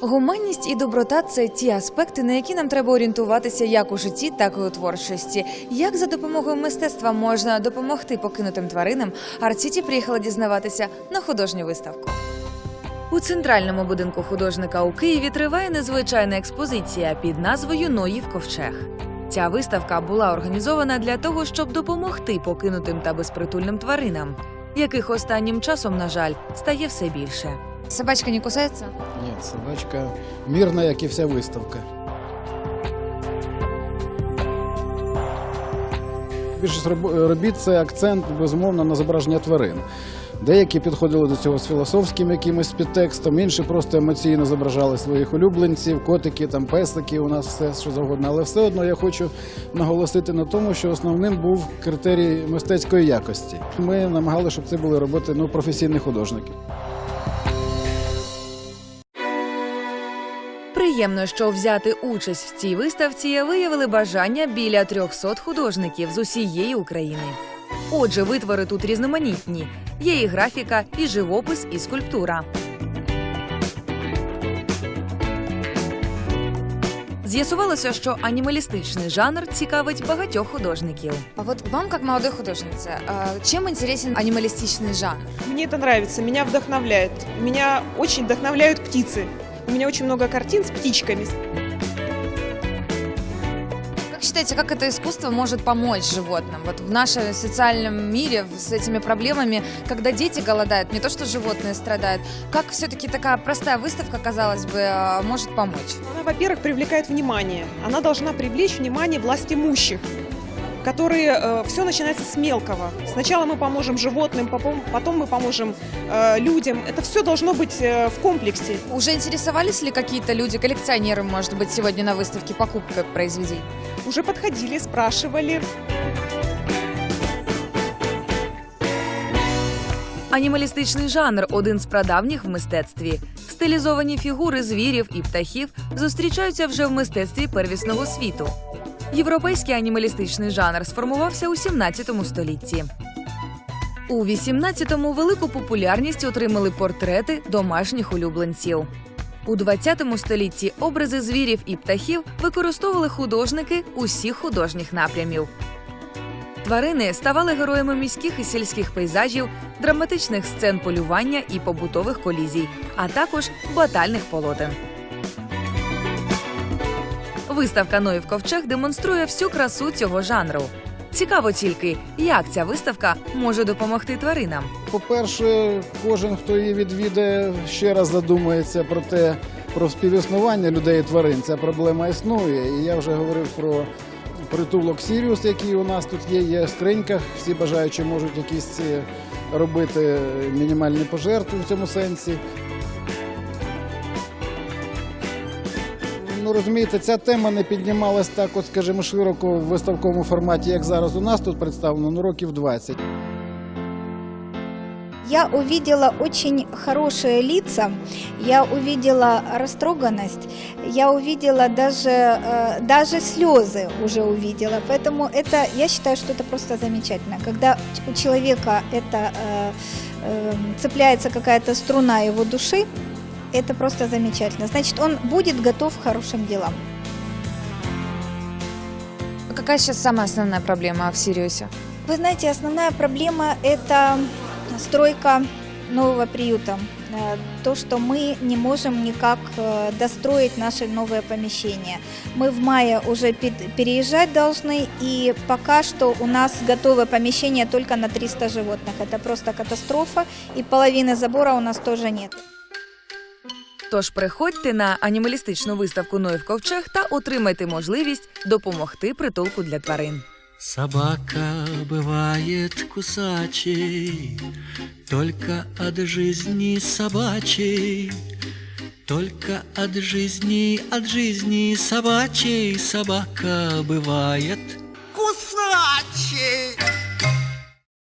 Гуманність і доброта це ті аспекти, на які нам треба орієнтуватися як у житті, так і у творчості. Як за допомогою мистецтва можна допомогти покинутим тваринам, Арціті приїхала дізнаватися на художню виставку. У центральному будинку художника у Києві триває незвичайна експозиція під назвою Ноїв ковчег. Ця виставка була організована для того, щоб допомогти покинутим та безпритульним тваринам, яких останнім часом, на жаль, стає все більше. Собачка не кусається? Ні, собачка мирна, як і вся виставка. Більшість роб- робіт це акцент безумовно на зображення тварин. Деякі підходили до цього з філософським якимось підтекстом, інші просто емоційно зображали своїх улюбленців, котики, там песики, у нас все що завгодно. Але все одно я хочу наголосити на тому, що основним був критерій мистецької якості. Ми намагалися, щоб це були роботи ну, професійних художників. Приємно, що взяти участь в цій виставці виявили бажання біля 300 художників з усієї України. Отже, витвори тут різноманітні. Є і графіка, і живопис, і скульптура. З'ясувалося, що анімалістичний жанр цікавить багатьох художників. А от вам, як молодой художниця, чим інтересен анімалістичний жанр? Мне это нравится, меня вдохновляет. Меня очень вдохновляют птицы. У меня очень много картин с птичками. Как считаете, как это искусство может помочь животным? Вот в нашем социальном мире с этими проблемами, когда дети голодают, не то что животные страдают, как все-таки такая простая выставка, казалось бы, э, может помочь? Она, во-первых, привлекает внимание. Она должна привлечь внимание власть имущих, которые все начинается с мелкого. Сначала мы поможем животным, попом- потом мы поможем э, людям. Это все должно быть э, в комплексе. Уже интересовались ли какие-то люди, коллекционеры, может быть, сегодня на выставке покупкой произведений? Уже подходили, спрашивали. Анімалістичний жанр один з прадавніх в мистецтві. Стилізовані фігури звірів і птахів зустрічаються вже в мистецтві первісного світу. Європейський анімалістичний жанр сформувався у 17 столітті. У 18-му велику популярність отримали портрети домашніх улюбленців. У 20 столітті образи звірів і птахів використовували художники усіх художніх напрямів. Тварини ставали героями міських і сільських пейзажів, драматичних сцен полювання і побутових колізій, а також батальних полотен. Виставка Ноїв Ковчег демонструє всю красу цього жанру. Цікаво тільки, як ця виставка може допомогти тваринам. По-перше, кожен, хто її відвідає, ще раз задумається про те, про співіснування людей і тварин. Ця проблема існує. І я вже говорив про притулок Сіріус, який у нас тут є. Є в скриньках. Всі бажаючі можуть якісь робити мінімальні пожертви в цьому сенсі. розумієте, ця тема не піднімалась так, от, скажімо, широко в виставковому форматі, як зараз у нас тут представлено, ну років 20. Я увидела очень хорошие лица, я увидела растроганность, я увидела даже, э, даже слезы уже увидела. Поэтому это, я считаю, что это просто замечательно. Когда у человека это э, э, цепляется какая-то струна его души, это просто замечательно. Значит, он будет готов к хорошим делам. Какая сейчас самая основная проблема в Сириусе? Вы знаете, основная проблема – это стройка нового приюта. Э, То, что мы не можем никак э, достроить наши новые помещения. Мы в мае уже пе- переезжать должны, и пока что у нас готовы помещения только на 300 животных. Это просто катастрофа, и половины забора у нас тоже нет. Тож приходьте на анімалістичну виставку Ноїв Ковчег та отримайте можливість допомогти притулку для тварин. Собака бывает кусачей, Только от жизни собачей, Только от жизни, от жизни собачей Собака бывает кусачий.